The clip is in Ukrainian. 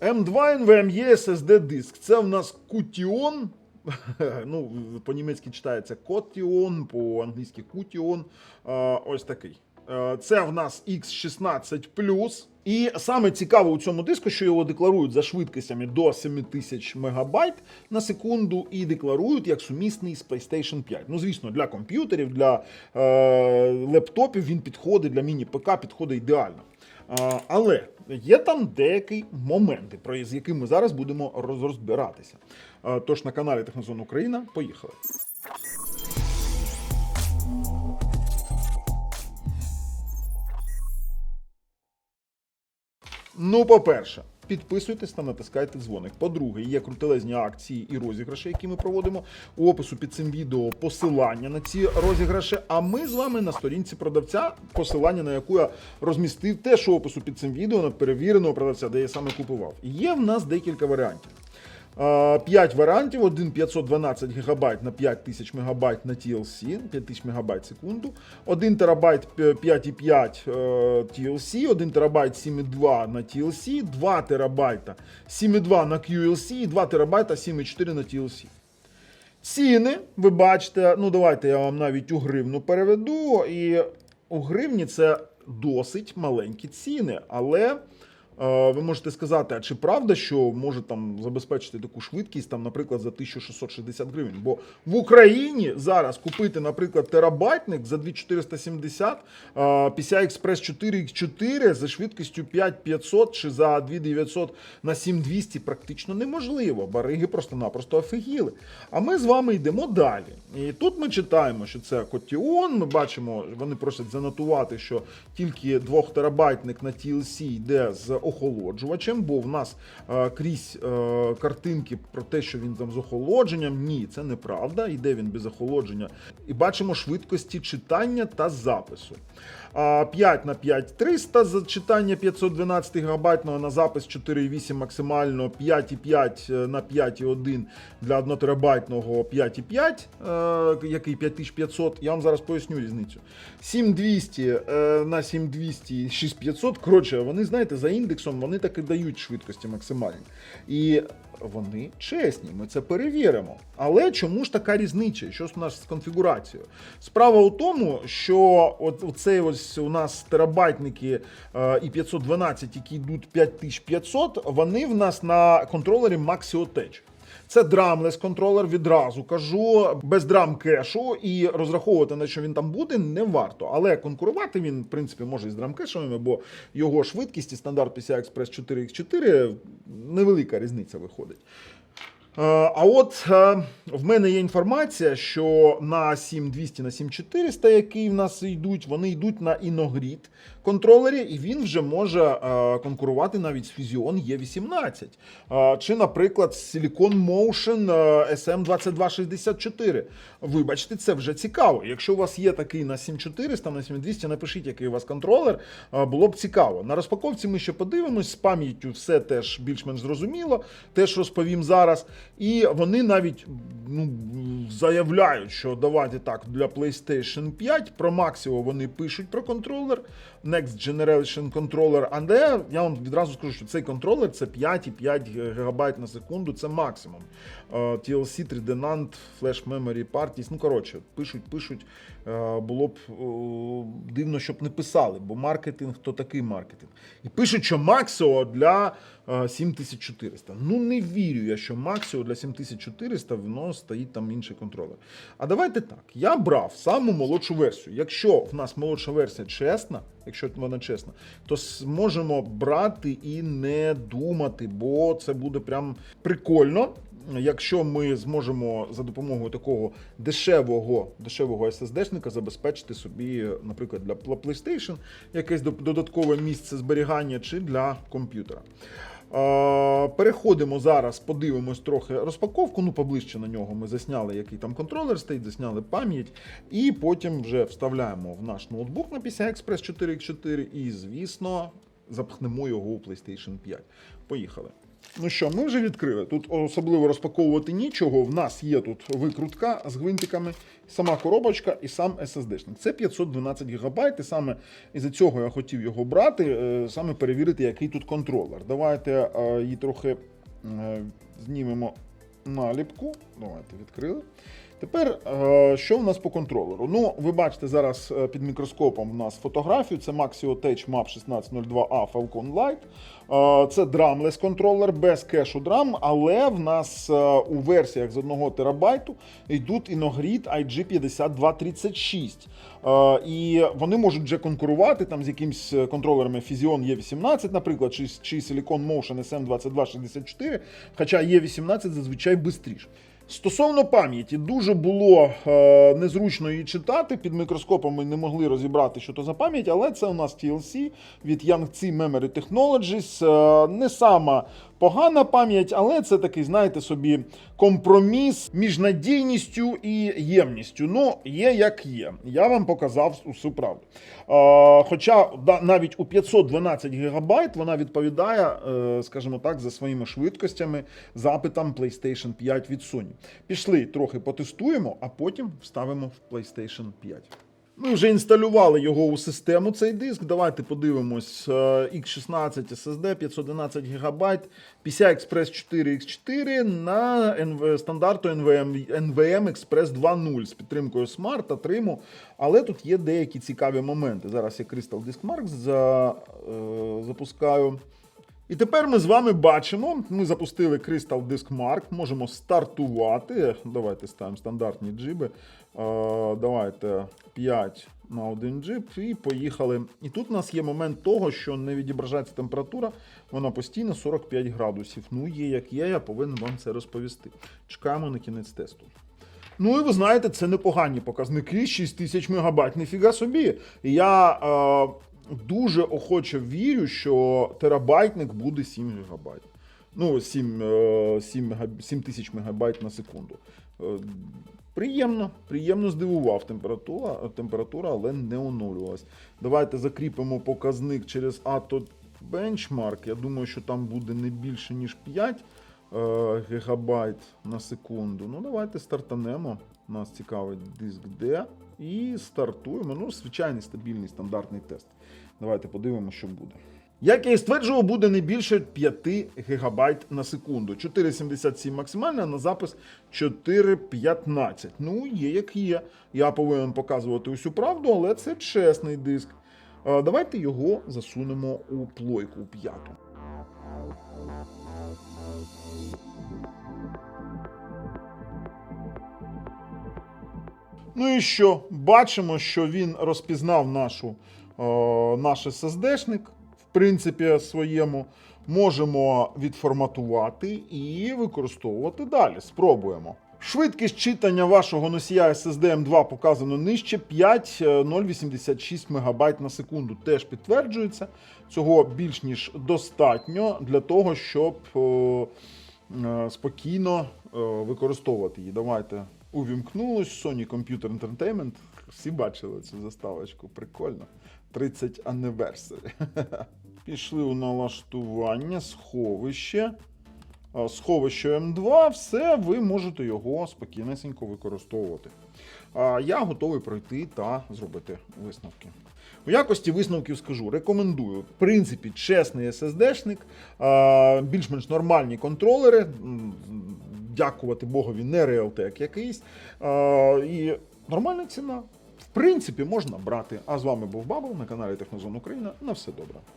M2 NVMe SSD диск. Це в нас Qtion. Ну, по-німецьки читається Kotion, по-англійськи. Е, Ось такий. Це в нас X16. І саме цікаве у цьому диску, що його декларують за швидкостями до 7000 МБ на секунду, і декларують як сумісний з PlayStation 5. Ну, звісно, для комп'ютерів, для е, лептопів він підходить, для міні-ПК підходить ідеально. Але є там деякі моменти, про з якими ми зараз будемо роз- розбиратися. Тож на каналі Технозон Україна поїхали. Ну, по-перше, підписуйтесь та натискайте дзвоник. По-друге, є крутелезні акції і розіграші, які ми проводимо. У опису під цим відео посилання на ці розіграші. А ми з вами на сторінці продавця, посилання на яку я розмістив теж у опису під цим відео на перевіреного продавця, де я саме купував. Є в нас декілька варіантів. 5 варіантів, один 512 ГБ на 5000 МБ на TLC, 5000 МБ секунду, 1 ТБ 5,5 е, TLC, 1 ТБ 7,2 на TLC, 2 ТБ 7,2 на QLC і 2 ТБ 7,4 на TLC. Ціни, ви бачите, ну давайте я вам навіть у гривну переведу. І у гривні це досить маленькі ціни, але. Ви можете сказати, а чи правда, що може там забезпечити таку швидкість, там, наприклад, за 1660 гривень? Бо в Україні зараз купити, наприклад, терабайтник за 2470, е, PCI Express 4X4 за швидкістю 5500 чи за 2900 на 7200 практично неможливо. Бариги просто-напросто офігіли. А ми з вами йдемо далі. І тут ми читаємо, що це Котіон. Ми бачимо, вони просять занотувати, що тільки 2 терабайтник на TLC йде з охолоджувачем, бо в нас е, крізь е, картинки про те, що він там з охолодженням. Ні, це неправда. Йде він без охолодження. І бачимо швидкості читання та запису. А 5 на 5300 за читання 512 ГБ на запис 4,8 максимально 5,5 на 5,1 для 1 терабайтного 5,5, е, який 5500. Я вам зараз поясню різницю. 7200 е, на 7200 6500. Коротше, вони знаєте, за індексом вони так і дають швидкості максимальні. І вони чесні, ми це перевіримо. Але чому ж така різниця? Що ж у нас з конфігурацією? Справа у тому, що от оцей ось у нас терабайтники е, і 512, які йдуть 5500, вони в нас на контролері Tech. Це драмлес контролер, відразу кажу, без драм кешу і розраховувати на що він там буде, не варто. Але конкурувати він, в принципі, може і з драмкешами, бо його швидкість і стандарт PCI Express 4X4 невелика різниця виходить. Е, А от е, в мене є інформація, що на 7200 на 7400, які в нас йдуть, вони йдуть на Inogrid контролері, і він вже може е, конкурувати навіть з Fusion E18. Е, Чи, наприклад, Silicon Motion е, SM2264. Вибачте, це вже цікаво. Якщо у вас є такий на 7400, на 7200, напишіть, який у вас контролер, е, було б цікаво. На розпаковці ми ще подивимось, з пам'яттю все теж більш-менш зрозуміло, теж розповім зараз. І вони навіть ну, заявляють, що давайте так, для PlayStation 5 про Maxio вони пишуть про контролер, Next Generation Controller, але я вам відразу скажу, що цей контролер це 5,5 ГБ на секунду, це максимум. Е, TLC, 3D NAND, Flash Memory Parties, ну коротше, пишуть, пишуть. Е, Було б е, дивно, щоб не писали, бо маркетинг то такий маркетинг. І пишуть, що Maxio для е, 7400. Ну не вірю я, що Maxio для 7400 воно стоїть там інший контролер. А давайте так. Я брав саму молодшу версію. Якщо в нас молодша версія чесна, якщо вона чесна, то зможемо брати і не думати, бо це буде прям прикольно. Якщо ми зможемо за допомогою такого дешевого дешевого SSD-шника забезпечити собі, наприклад, для PlayStation якесь додаткове місце зберігання чи для комп'ютера. Переходимо зараз, подивимось трохи розпаковку. Ну, поближче на нього ми засняли, який там контролер стоїть, засняли пам'ять, і потім вже вставляємо в наш ноутбук на PCI Express 4X4. І, звісно, запхнемо його у PlayStation 5. Поїхали. Ну що, ми вже відкрили. Тут особливо розпаковувати нічого. В нас є тут викрутка з гвинтиками, сама коробочка і сам SSD-шник. Це 512 ГБ, і саме із-за цього я хотів його брати, е, саме перевірити, який тут контролер. Давайте е, її трохи е, знімемо наліпку. Давайте відкрили. Тепер, е, що в нас по контролеру? Ну, ви бачите зараз е, під мікроскопом в нас фотографію. Це Maxio Tech MAP 1602A Falcon Lite. Е, Це драмлес контролер без кешу драм, але в нас у версіях з 1 терабайту йдуть Inogrid IG5236. Е, І вони можуть вже конкурувати там з якимсь е, контролерами Fusion E18, наприклад, чи, чи Silicon Motion SM2264, хоча E18 зазвичай швидше. Стосовно пам'яті, дуже було е, незручно її читати. Під мікроскопом ми не могли розібрати, що то за пам'ять, але це у нас TLC від Yangtze Memory Technologies. Е, не сама погана пам'ять, але це такий, знаєте собі, компроміс між надійністю і ємністю. Ну, є як є. Я вам показав усю правду. Е, хоча навіть у 512 ГБ вона відповідає, е, скажімо так, за своїми швидкостями запитам PlayStation 5 від Sony. Пішли трохи потестуємо, а потім вставимо в PlayStation 5. Ми вже інсталювали його у систему цей диск. Давайте подивимось. Е, X16 SSD 511 ГБ, PCI Express 4 X4 на стандарту NVM, NVM Express 2.0 з підтримкою Smart та Trim. Але тут є деякі цікаві моменти. Зараз я Crystal Disk Mark за, е, запускаю. І тепер ми з вами бачимо, ми запустили Crystal Disk Mark, можемо стартувати. Давайте ставимо стандартні джиби. Е, Давайте 5 на один джип і поїхали. І тут у нас є момент того, що не відображається температура, вона постійно 45 градусів. Ну, є як є, я повинен вам це розповісти. Чекаємо на кінець тесту. Ну і ви знаєте, це непогані показники, 6000 мегабайт, ніфіга собі. Я е, дуже охоче вірю, що терабайтник буде 7 гігабайт. Ну, 7, е, 7, 7 тисяч мегабайт на секунду. Е, Приємно, приємно здивував температура, температура, але не оновлювалась. Давайте закріпимо показник через ATO Benchmark. Я думаю, що там буде не більше, ніж 5 е, гігабайт на секунду. Ну, давайте стартанемо. Нас цікавить диск D. І стартуємо. Ну, звичайний стабільний стандартний тест. Давайте подивимося, що буде. Як я і стверджував, буде не більше 5 ГБ на секунду. 4,77 максимально, а на запис 4,15. Ну, є як є. Я повинен показувати усю правду, але це чесний диск. Е, Давайте його засунемо у плойку п'яту. Ну і що? Бачимо, що він розпізнав нашу, е, наш SSD-шник, в принципі, своєму. Можемо відформатувати і використовувати далі. Спробуємо. Швидкість читання вашого носія SSD M2 показано нижче 5,086 МБ на секунду. Теж підтверджується. Цього більш ніж достатньо для того, щоб е, е, спокійно е, використовувати її. Давайте увімкнулось Sony Computer Entertainment. Всі бачили цю заставочку. Прикольно. 30 anniversary. Пішли у налаштування, сховище. Сховище М2, все, ви можете його спокійнесенько використовувати. Я готовий пройти та зробити висновки. У якості висновків скажу, рекомендую. В принципі, чесний SSD-шник, більш-менш нормальні контролери. Дякувати Богові, не Realtek якийсь. І нормальна ціна. В принципі, можна брати. А з вами був Бабл на каналі Технозон Україна. На все добре.